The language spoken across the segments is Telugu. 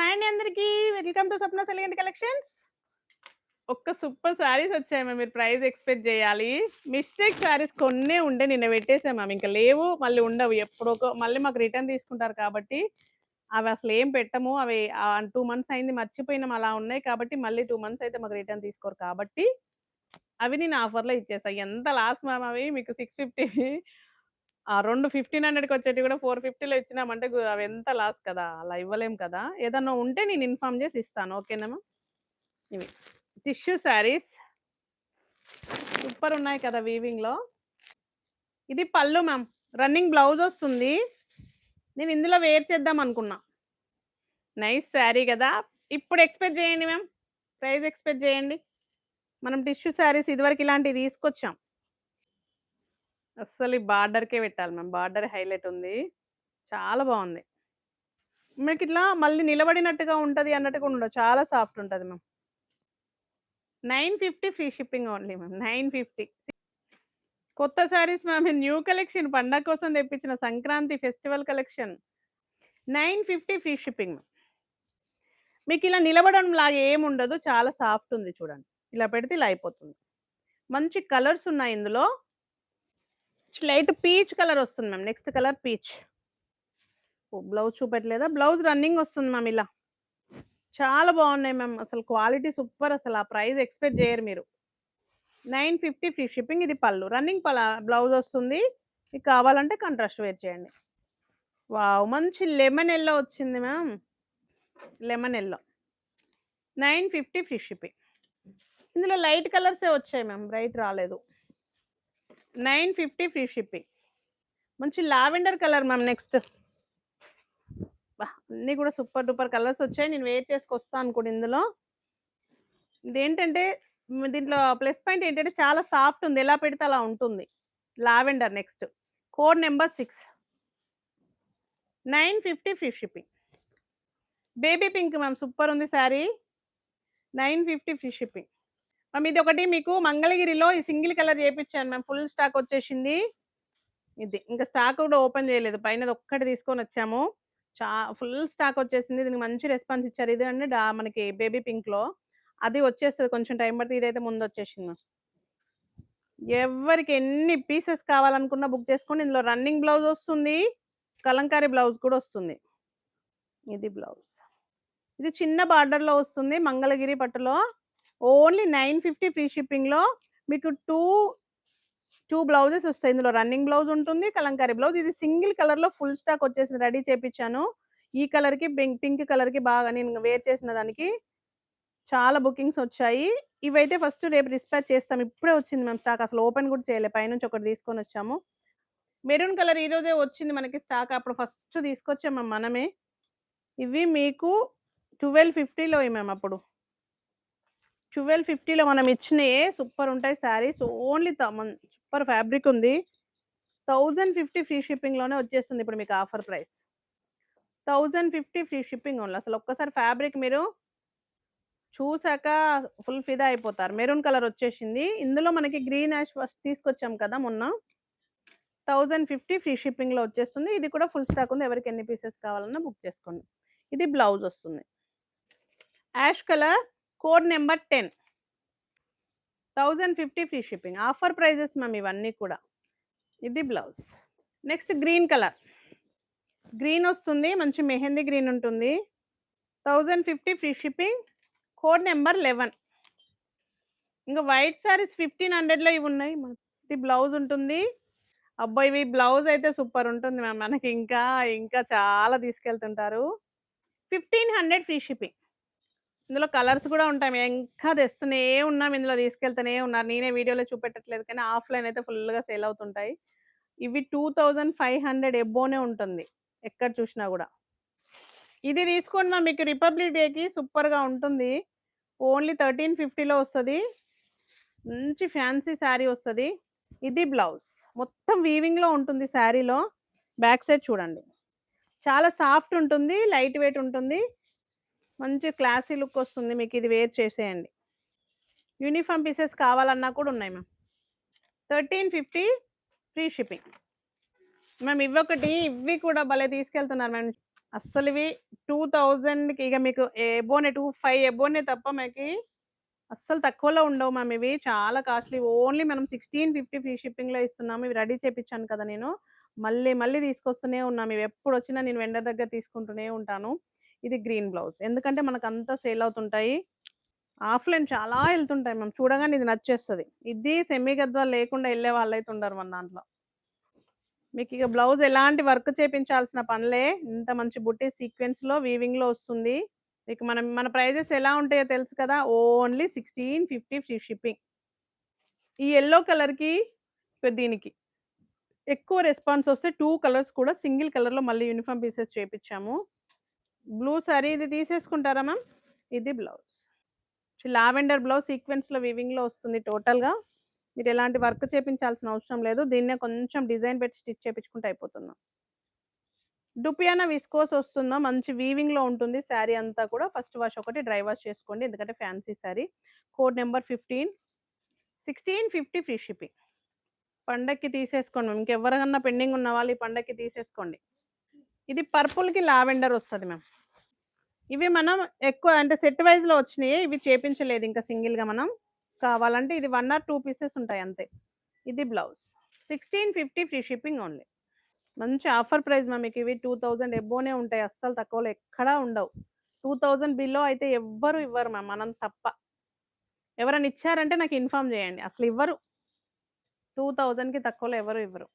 హాయ్ అండి అందరికీ. Welcome to Swapna సెలిగెంట్ collections. ఒక్క సూపర్ శారీస్ వచ్చాయి మ్యామ్ మీరు ప్రైస్ ఎక్స్పెక్ట్ చేయాలి. మిస్టేక్ శారీస్ కొన్నే ఉండే నిన్న పెట్టేసాం మ్యామ్. ఇంకా లేవు మళ్ళీ ఉండవు. ఎప్పుడో మళ్ళీ మాకు రిటర్న్ తీసుకుంటారు కాబట్టి అవి అసలు ఏం పెట్టము. అవి టూ మంత్స్ అయింది మర్చిపోయినాం. అలా ఉన్నాయి కాబట్టి మళ్ళీ టూ మంత్స్ అయితే మాకు రిటర్న్ తీసుకోరు కాబట్టి అవి నేను ఆఫర్లో ఇచ్చేసా. ఎంత లాస్ మ్యామ్ అవి? మీకు సిక్స్ ఫిఫ్టీ ఆ రెండు ఫిఫ్టీన్ హండ్రెడ్కి వచ్చేటివి కూడా ఫోర్ ఫిఫ్టీలో ఇచ్చినామంటే గు- అవి ఎంత లాస్ కదా అలా ఇవ్వలేం కదా. ఏదన్నా ఉంటే నేను ఇన్ఫార్మ్ చేసి ఇస్తాను. ఓకేనా ఇవి టిష్యూ శారీస్. సూపర్ ఉన్నాయి కదా వీవింగ్లో. ఇది పళ్ళు మ్యామ్. రన్నింగ్ బ్లౌజ్ వస్తుంది. నేను ఇందులో వేర్ చేద్దాం అనుకున్నా. నైస్ శారీ కదా. ఇప్పుడు ఎక్స్పెక్ట్ చేయండి మ్యామ్. ప్రైస్ ఎక్స్పెక్ట్ చేయండి. మనం టిష్యూ శారీస్ ఇదివరకు ఇలాంటివి తీసుకొచ్చాం. అస్సలు ఈ బార్డర్కే పెట్టాలి మ్యామ్. బార్డర్ హైలైట్ ఉంది. చాలా బాగుంది. మీకు ఇట్లా మళ్ళీ నిలబడినట్టుగా ఉంటుంది అన్నట్టుగా ఉండదు చాలా సాఫ్ట్ ఉంటుంది ma'am. Nine fifty free shipping only ma'am. Nine fifty. కొత్త శారీస్ మ్యామ్ న్యూ కలెక్షన్ పండగ కోసం తెప్పించిన Sankranti festival collection. Nine fifty free shipping ma'am. మీకు ఇలా నిలబడడం లాగా ఏమి ఉండదు. చాలా సాఫ్ట్ ఉంది చూడండి. ఇలా పెడితే ఇలా అయిపోతుంది. మంచి కలర్స్ ఉన్నాయి ఇందులో. లైట్ పీచ్ కలర్ వస్తుంది మ్యామ్. Next colour peach. ఓ బ్లౌజ్ చూపెట్టలేదా? బ్లౌజ్ రన్నింగ్ వస్తుంది మ్యామ్ ఇలా. చాలా బాగున్నాయి మ్యామ్. అసలు క్వాలిటీ సూపర్ అసలు. ఆ ప్రైస్ ఎక్స్పెక్ట్ చేయరు మీరు. నైన్ ఫిఫ్టీ ఫ్రీ షిప్పింగ్ ఇది పళ్ళు. రన్నింగ్ పల బ్లౌజ్ వస్తుంది. మీకు కావాలంటే కంట్రాస్ట్ వేర్ చేయండి. వావ్ మంచి లెమన్ ఎల్లో వచ్చింది ma'am. Lemon yellow. Nine fifty free shipping. ఇందులో లైట్ కలర్సే వచ్చాయి మ్యామ్. బ్రైట్ రాలేదు. Nine fifty free shipping. మంచి లావెండర్ కలర్ మ్యామ్ నెక్స్ట్. అన్నీ కూడా సూపర్ డూపర్ కలర్స్ వచ్చాయి. నేను వెయిట్ చేసుకొస్తాను అనుకోండి ఇందులో. ఇదేంటంటే దీంట్లో ప్లస్ పాయింట్ ఏంటంటే చాలా సాఫ్ట్ ఉంది. ఎలా పెడితే అలా ఉంటుంది. Lavender next. Code number six. Nine fifty free shipping. Baby pink ma'am super ఉంది sari. Nine fifty free shipping. Ma'am ఇది ఒకటి మీకు మంగళగిరిలో ఈ సింగిల్ కలర్ చేయించాను మ్యామ్ ఫుల్ స్టాక్ వచ్చేసింది. ఇది ఇంకా స్టాక్ కూడా ఓపెన్ చేయలేదు పైన ఒక్కటి తీసుకొని వచ్చాము. చా ఫుల్ స్టాక్ వచ్చేసింది దీనికి మంచి రెస్పాన్స్ ఇచ్చారు. ఇది అండి మనకి బేబీ పింక్లో. అది వచ్చేస్తుంది కొంచెం టైం పడుతుంది ఇదైతే ముందు వచ్చేసింది ఎవరికి ఎన్ని పీసెస్ కావాలనుకున్నా బుక్ చేసుకోండి. ఇందులో రన్నింగ్ బ్లౌజ్ వస్తుంది కలంకారీ బ్లౌజ్ కూడా వస్తుంది. ఇది బ్లౌజ్. ఇది చిన్న బార్డర్లో వస్తుంది మంగళగిరి పట్టులో. ఓన్లీ నైన్ ఫిఫ్టీ ఫ్రీ షిప్పింగ్లో మీకు టూ టూ బ్లౌజెస్ వస్తాయి. ఇందులో రన్నింగ్ బ్లౌజ్ ఉంటుంది కలంకారీ బ్లౌజ్. ఇది సింగిల్ కలర్లో ఫుల్ స్టాక్ వచ్చేసి రెడీ చేపించాను ఈ కలర్కి పింక్ పింక్ కలర్కి బాగా నేను వేర్ చేసిన దానికి చాలా బుకింగ్స్ వచ్చాయి. ఇవైతే ఫస్ట్ రేపు డిస్పాచ్ చేస్తాం. ఇప్పుడే వచ్చింది మేము స్టాక్. అసలు ఓపెన్ కూడా చేయలే. పైనుంచి ఒకటి తీసుకొని వచ్చాము. మెరూన్ కలర్ ఈరోజే వచ్చింది మనకి స్టాక్. అప్పుడు ఫస్ట్ తీసుకొచ్చాము మనమే. ఇవి మీకు ట్వెల్వ్ ఫిఫ్టీలో మేము అప్పుడు. ట్వెల్వ్ ఫిఫ్టీలో మనం ఇచ్చినవి సూపర్ ఉంటాయి శారీస్. ఓన్లీ సూపర్ ఫ్యాబ్రిక్ ఉంది. థౌజండ్ ఫిఫ్టీ ఫ్రీ షిప్పింగ్లోనే వచ్చేస్తుంది ఇప్పుడు మీకు offer price. Thousand fifty free shipping ఉంది అసలు ఒక్కసారి ఫ్యాబ్రిక్ మీరు చూసాక ఫుల్ ఫిదా అయిపోతారు. మెరూన్ కలర్ వచ్చేసింది. ఇందులో మనకి గ్రీన్ యాష్ ఫస్ట్ తీసుకొచ్చాం కదా మొన్న. థౌజండ్ ఫిఫ్టీ ఫ్రీ షిప్పింగ్లో వచ్చేస్తుంది. ఇది కూడా ఫుల్ స్టాక్ ఉంది. ఎవరికి ఎన్ని పీసెస్ కావాలన్నా బుక్ చేసుకోండి. ఇది బ్లౌజ్ వస్తుంది. Ash colour code number ten. Thousand fifty free shipping. Offer prices ma'am ఇవన్నీ కూడా. ఇది blouse. Next green colour. Green వస్తుంది మంచి మెహందీ గ్రీన్ ఉంటుంది. Thousand fifty free shipping. Code number eleven. ఇంకా వైట్ సారీస్ ఫిఫ్టీన్ హండ్రెడ్లో ఇవి ఉన్నాయి ఇది బ్లౌజ్ ఉంటుంది. అబ్బాయి ఇవి బ్లౌజ్ అయితే సూపర్ ఉంటుంది మ్యామ్. మనకి ఇంకా ఇంకా చాలా తీసుకెళ్తుంటారు. Fifteen hundred free shipping. ఇందులో కలర్స్ కూడా ఉంటాయి. మేము ఇంకా తెస్తూనే ఉన్నాం. ఇందులో తీసుకెళ్తూనే ఉన్నారు. నేనే వీడియోలో చూపెట్టట్లేదు. కానీ ఆఫ్లైన్ అయితే ఫుల్గా సేల్ అవుతుంటాయి. ఇవి టూ థౌజండ్ ఫైవ్ హండ్రెడ్ ఎబ్బోనే ఉంటుంది. ఎక్కడ చూసినా కూడా. ఇది తీసుకోండి మీకు రిపబ్లిక్ డేకి సూపర్గా ఉంటుంది. ఓన్లీ థర్టీన్ ఫిఫ్టీలో వస్తుంది. మంచి ఫ్యాన్సీ శారీ వస్తుంది. ఇది బ్లౌజ్. మొత్తం వీవింగ్లో ఉంటుంది శారీలో. బ్యాక్ సైడ్ చూడండి. చాలా సాఫ్ట్ ఉంటుంది. లైట్ వెయిట్ ఉంటుంది. మంచి క్లాసీ లుక్ వస్తుంది మీకు ఇది వేర్ చేసేయండి యూనిఫామ్ పీసెస్ కావాలన్నా కూడా ఉన్నాయి ma'am thirteen fifty free shipping ma'am ఇవి ఒకటి ఇవి కూడా భలే తీసుకెళ్తున్నారు మ్యామ్ అస్సలు ఇవి 2000కి ఇక మీకు ఎబోనే 25 ఎబోనే తప్ప మనకి అస్సలు తక్కువలో ఉండవు మ్యామ్ ఇవి. చాలా కాస్ట్‌లీ. ఓన్లీ మనం 1650 ఫ్రీ షిప్పింగ్‌లో ఇస్తున్నాము. ఇవి రెడీ చేయించాను కదా నేను. మళ్ళీ, మళ్ళీ తీసుకొస్తూనే ఉన్నాము. ఇవి ఎప్పుడొచ్చినా నేను వెండర్ దగ్గర తీసుకుంటూనే ఉంటాను. ఇది గ్రీన్ బ్లౌజ్. ఎందుకంటే మనకు అంతా సేల్ అవుతుంటాయి. ఆఫ్‌లైన్ చాలా వెళ్తుంటాయి మనం చూడగానే ఇది నచ్చేస్తుంది ఇది సెమీ గద్వాల్ లేకుండా వెళ్ళే వాళ్ళు అయితే ఉండరు మన దాంట్లో. మీకు ఇక బ్లౌజ్ ఎలాంటి వర్క్ చేపించాల్సిన పనులే ఇంత మంచి బుట్టి సీక్వెన్స్‌లో, వీవింగ్‌లో వస్తుంది. మీకు మనం మన ప్రైజెస్ ఎలా ఉంటాయో తెలుసు కదా! Only 1650 free shipping. ఈ ఎల్లో కలర్‌కి దీనికి ఎక్కువ రెస్పాన్స్ వస్తే టూ కలర్స్ కూడా సింగిల్ కలర్‌లో మళ్ళీ యూనిఫార్మ్ పీసెస్ చేపించాము బ్లూ సారీ ఇది తీసేసుకుంటారా మ్యామ్? ఇది బ్లౌజ్. లావెండర్ బ్లౌజ్ సీక్వెన్స్‌లో, వీవింగ్‌లో వస్తుంది టోటల్‌గా. మీరు ఎలాంటి వర్క్ చేపించాల్సిన అవసరం లేదు. దీన్నే కొంచెం డిజైన్ పెట్టి స్టిచ్ చేపించుకుంటే అయిపోతున్నాం డుపియానా విస్కోస్ వస్తుందా మంచి వీవింగ్‌లో ఉంటుంది శారీ అంతా కూడా. ఫస్ట్ వాష్ ఒకటి డ్రై వాష్ చేసుకోండి. ఎందుకంటే fancy sari. Code number fifteen sixteen fifty free shipping. పండక్కి తీసేసుకోండి ఇంకెవరికన్నా పెండింగ్ ఉన్న వాళ్ళు ఈ పండక్కి తీసేసుకోండి. ఇది పర్పుల్‌కి లావెండర్ వస్తుంది మ్యామ్. ఇవి మనం ఎక్కువ అంటే సెట్ వైజ్లో వచ్చినాయి ఇవి చేపించలేదు ఇంకా సింగిల్‌గా మనం. కావాలంటే ఇది వన్ ఆర్ టూ పీసెస్ ఉంటాయి అంతే. ఇది బ్లౌజ్. 1650 free shipping only. మంచి ఆఫర్ ప్రైస్ మ్యామ్ మీకివి 2000 ఎబోనే ఉంటాయి. అస్సలు తక్కువలో ఎక్కడా ఉండవు. 2000 బిలో అయితే ఎవ్వరు ఇవ్వరు మ్యామ్ మనం తప్ప. ఎవరైనా ఇచ్చారంటే నాకు ఇన్ఫార్మ్ చేయండి. అసలు ఇవ్వరు. 2000కి తక్కువలో ఎవరు ఇవ్వరు.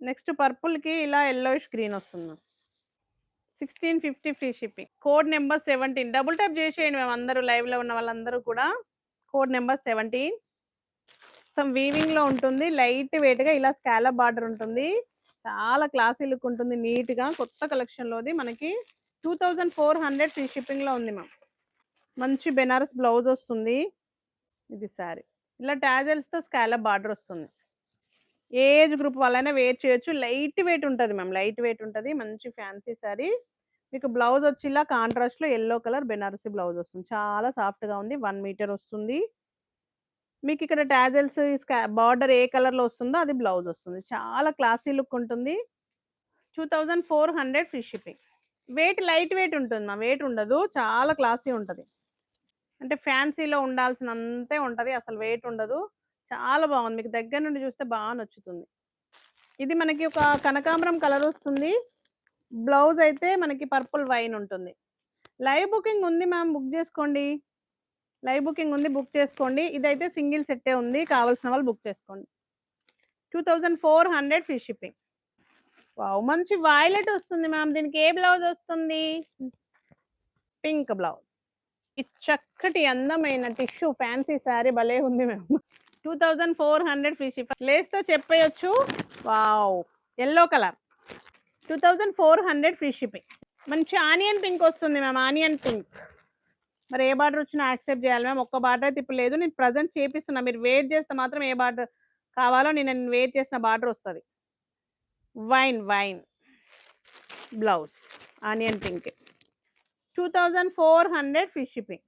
నెక్స్ట్ పర్పుల్‌కి ఇలా ఎల్లోయిష్ గ్రీన్ వస్తుంది sixteen fifty free shipping. Code number seventeen double tap చేసేయండి మేము అందరూ లైవ్‌లో ఉన్న వాళ్ళందరూ కూడా. కోడ్ నెంబర్ సెవెంటీన్ సమ్ వీవింగ్‌లో ఉంటుంది. లైట్ వెయిట్‌గా ఇలా స్కాలప్ బార్డర్ ఉంటుంది. చాలా క్లాసీ లుక్ ఉంటుంది నీట్‌గా. కొత్త కలెక్షన్‌లోది మనకి 2400 ఫ్రీ షిప్పింగ్‌లో ఉంది మ్యామ్. మంచి బెనారస్ బ్లౌజ్ వస్తుంది. ఇది సారీ ఇలా టాజెల్స్‌తో స్కాలప్ బార్డర్ వస్తుంది. ఏజ్ గ్రూప్ వాళ్ళైనా వేర్ చేయొచ్చు. లైట్ వెయిట్ ఉంటుంది మ్యామ్. లైట్ వెయిట్ ఉంటుంది మంచి ఫ్యాన్సీ శారీ. మీకు బ్లౌజ్ వచ్చి ఇలా కాంట్రాస్ట్‌లో ఎల్లో కలర్ బెనారసీ బ్లౌజ్ వస్తుంది. చాలా సాఫ్ట్‌గా ఉంది. వన్ మీటర్ వస్తుంది. మీకు టాజెల్స్ స్కా బార్డర్ ఏ కలర్‌లో వస్తుందో అది బ్లౌజ్ వస్తుంది. చాలా క్లాసీ లుక్ ఉంటుంది. 2400 free shipping. Weight light weight ఉంటుంది మ్యామ్. వెయిట్ ఉండదు. చాలా క్లాసీ ఉంటుంది అంటే ఫ్యాన్సీలో ఉండాల్సినంతే ఉంటుంది అసలు వెయిట్ ఉండదు. చాలా బాగుంది. మీకు దగ్గర నుండి చూస్తే బాగా నచ్చుతుంది. ఇది మనకి ఒక కనకాంబరం కలర్ వస్తుంది. బ్లౌజ్ అయితే మనకి పర్పుల్ వైన్ ఉంటుంది. లైవ్ బుకింగ్ ఉంది మ్యామ్. బుక్ చేసుకోండి. లైవ్ బుకింగ్ ఉంది. బుక్ చేసుకోండి. ఇదైతే సింగిల్ సెట్టే ఉంది. కావాల్సిన వాళ్ళు బుక్ చేసుకోండి. 2400 ఫ్రీ షిప్పింగ్. వావ్! మంచి వాయిలెట్ వస్తుంది మ్యామ్. దీనికి ఏ బ్లౌజ్ వస్తుంది? Pink blouse. ఈ చక్కటి అందమైన టిష్యూ ఫ్యాన్సీ శారీ భలే ఉంది ma'am. 2400 free ship. లేస్‌తో చెప్పేయొచ్చు. Wow! Yellow colour. 2400 free shipping. మంచి ఆనియన్ పింక్ వస్తుంది మ్యామ్. Onion pink. మరి ఏ బార్డర్ వచ్చినా యాక్సెప్ట్ చేయాలి మ్యామ్. ఒక్క బార్డర్ అయితే ఇప్పుడు లేదు. నేను ప్రెజెంట్ చేపిస్తున్నా. మీరు వెయిట్ చేస్తే మాత్రం ఏ బార్డర్ కావాలో నేను వెయిట్ చేసిన బార్డర్ వస్తుంది wine wine. Blouse. Onion pink. 2400 free shipping.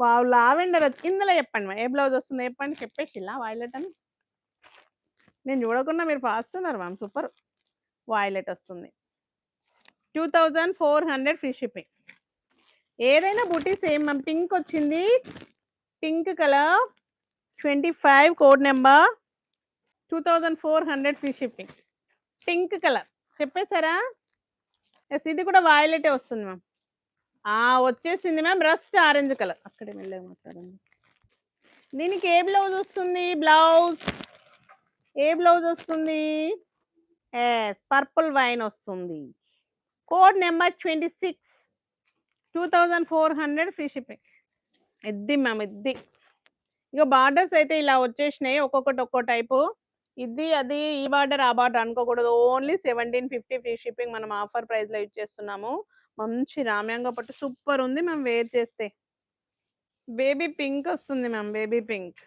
Wow! Lavender వచ్చి ఇందులో చెప్పండి మ్యామ్. ఏ బ్లౌజ్ వస్తుందో చెప్పండి. చెప్పేసిల్లా వాయిలెట్ అని? నేను చూడకుండా మీరు ఫాస్ట్ ఉన్నారు మ్యామ్. సూపర్. వాయిలెట్ వస్తుంది. 2400 ఫ్రీ షిప్పింగ్. ఏదైనా బుటీ సేమ్ మ్యామ్. పింక్ వచ్చింది. Pink colour 25 code number. 2400 free shipping. Pink colour. చెప్పేసారా? Yes ఇది కూడా వాయిలెటే వస్తుంది మ్యామ్. ఆ! వచ్చేసింది మ్యామ్. Rust orange colour. అక్కడే మెల్లగా మాట్లాడండి. దీనికి ఏ బ్లౌజ్ వస్తుంది? బ్లౌజ్. ఏ బ్లౌజ్ వస్తుంది? యెస్ పర్పుల్ వైన్ వస్తుంది. Code number twenty six two thousand four hundred free shipping. ఇద్ది ma'am ఇద్ది. ఇక బార్డర్స్ అయితే ఇలా వచ్చేసినాయి. ఒక్కొక్కటి ఒక్కో టైపు. ఇది, అది, ఈ బార్డర్, ఆ బార్డర్ అనుకోకూడదు. ఓన్లీ 1750 ఫ్రీ షిప్పింగ్ మనం ఆఫర్ ప్రైస్‌లో ఇచ్చేస్తున్నాము. మంచి రామ్యాంగ పట్టు సూపర్ ఉంది మ్యామ్ వేర్ చేస్తే. బేబీ పింక్ వస్తుంది మ్యామ్. Baby pink.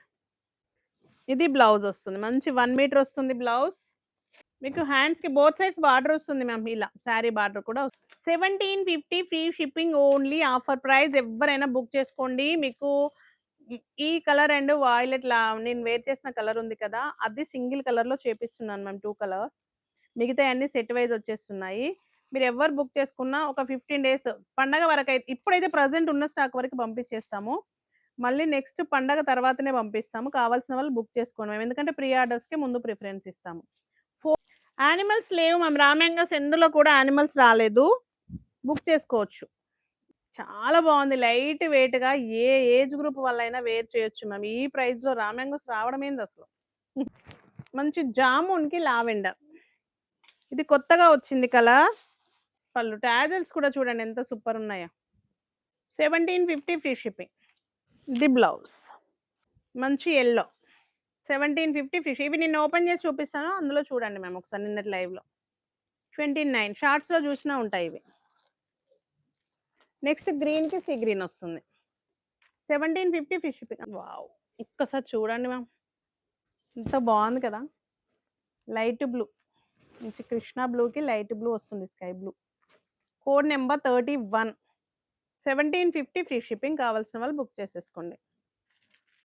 ఇది బ్లౌజ్ వస్తుంది. మంచి వన్ మీటర్ వస్తుంది బ్లౌజ్. మీకు హ్యాండ్స్‌కి బోత్ సైడ్స్ బార్డర్ వస్తుంది మ్యామ్ ఇలా. శారీ బార్డర్ కూడా seventeen fifty free shipping only offer price. ఎవరైనా బుక్ చేసుకోండి. మీకు ఈ కలర్ అండ్ వాయిలెట్ లా నేను వేర్ చేసిన కలర్ ఉంది కదా! అది సింగిల్ కలర్‌లో చేపిస్తున్నాను మ్యామ్ టూ కలర్స్. మిగతాయన్నీ సెట్ వైజ్ వచ్చేస్తున్నాయి. మీరు ఎవరు బుక్ చేసుకున్నా ఒక 15 డేస్ పండగ వరకు అయితే ఇప్పుడైతే ప్రజెంట్ ఉన్న స్టాక్ వరకు పంపించేస్తాము. మళ్ళీ నెక్స్ట్ పండగ తర్వాతనే పంపిస్తాము. కావాల్సిన వాళ్ళు బుక్ చేసుకోండి మేము. ఎందుకంటే ప్రీ ఆర్డర్స్‌కే ముందు ప్రిఫరెన్స్ ఇస్తాము. ఫో యానిమల్స్ లేవు మేము రామ్యాంగంస్ ఎందులో కూడా యానిమల్స్ రాలేదు. బుక్ చేసుకోవచ్చు. చాలా బాగుంది. లైట్ వెయిట్‌గా ఏ ఏజ్ గ్రూప్ వాళ్ళైనా వేర్ చేయొచ్చు మ్యామ్. ఈ ప్రైస్‌లో రా రావడం ఏంది అసలు మంచి జామున్‌కి లావెండర్. ఇది కొత్తగా వచ్చింది కదా పళ్ళు టాజెల్స్ కూడా చూడండి ఎంత సూపర్ ఉన్నాయో. 1750 ఫ్రీ షిప్పింగ్. The blouse. మంచి ఎల్లో సెవెంటీన్ ఫిఫ్టీ ఫ్రీ ఇవి నేను ఓపెన్ చేసి చూపిస్తాను. అందులో చూడండి మ్యామ్ ఒకసారి నిన్నటి లైవ్‌లో. 29 షార్ట్స్‌లో చూసినా ఉంటాయి ఇవి. నెక్స్ట్ గ్రీన్‌కి సీ గ్రీన్ వస్తుంది. 1750 ఫ్రీ షిప్పింగ్. వావ్! ఒక్కసారి చూడండి మ్యామ్. ఎంత బాగుంది కదా! Light blue. మంచి కృష్ణ బ్లూకి లైట్ బ్లూ వస్తుంది. Sky blue. Code number 31. 1750 free shipping కావాల్సిన వాళ్ళు బుక్ చేసేసుకోండి.